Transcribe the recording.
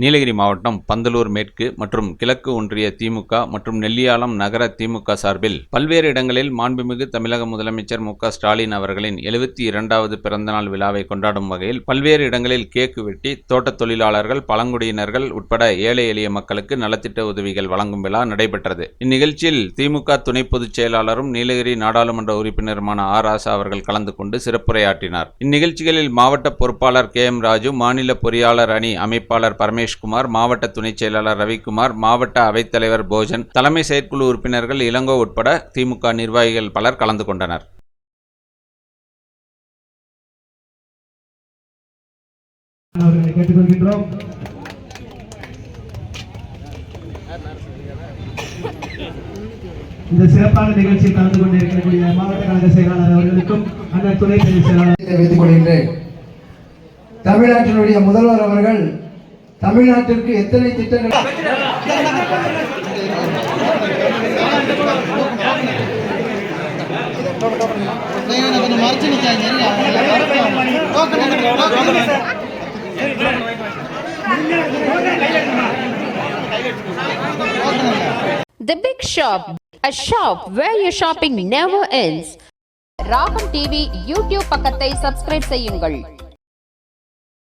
நீலகிரி மாவட்டம் பந்தலூர் மேற்கு மற்றும் கிழக்கு ஒன்றிய திமுக மற்றும் நெல்லியாலம் நகர திமுக சார்பில் பல்வேறு இடங்களில் மாண்புமிகு தமிழக முதலமைச்சர் மு க ஸ்டாலின் அவர்களின் எழுபத்தி இரண்டாவது பிறந்தநாள் விழாவை கொண்டாடும் வகையில் பல்வேறு இடங்களில் கேக்கு வெட்டி தோட்டத் தொழிலாளர்கள் பழங்குடியினர்கள் உட்பட ஏழை எளிய மக்களுக்கு நலத்திட்ட உதவிகள் வழங்கும் விழா நடைபெற்றது. இந்நிகழ்ச்சியில் திமுக துணை பொதுச் செயலாளரும் நீலகிரி நாடாளுமன்ற உறுப்பினருமான ஆர் ஆசா அவர்கள் கலந்து கொண்டு சிறப்புரையாற்றினார். இந்நிகழ்ச்சிகளில் மாவட்ட பொறுப்பாளர் கே எம் ராஜு மாநில பொறியாளர் அணி அமைப்பாளர் பரமேஷ்குமார் மாவட்ட துணைச் செயலாளர் ரவிக்குமார் மாவட்ட அவைத்தலைவர் போஜன் தலைமை செயற்குழு உறுப்பினர்கள் இளங்கோ உட்பட திமுக நிர்வாகிகள் பலர் கலந்து கொண்டனர். அவர்களை கேட்டுக்கொள்கின்றோம். இந்த சிறப்பான நிகழ்ச்சியில் கலந்து கொண்டிருக்கக்கூடிய மாவட்ட கழக செயலாளர் அவர்களுக்கும் அண்ணன் துணை செயலாளர் தெரிவித்துக் கொள்கின்றேன். தமிழ்நாட்டினுடைய முதல்வர் அவர்கள் தமிழ்நாட்டிற்கு எத்தனை திட்டங்கள் The Big Shop, a shop where your shopping never ends. Ragam TV YouTube பக்கத்தை சப்ஸ்கிரைப் செய்யுங்கள்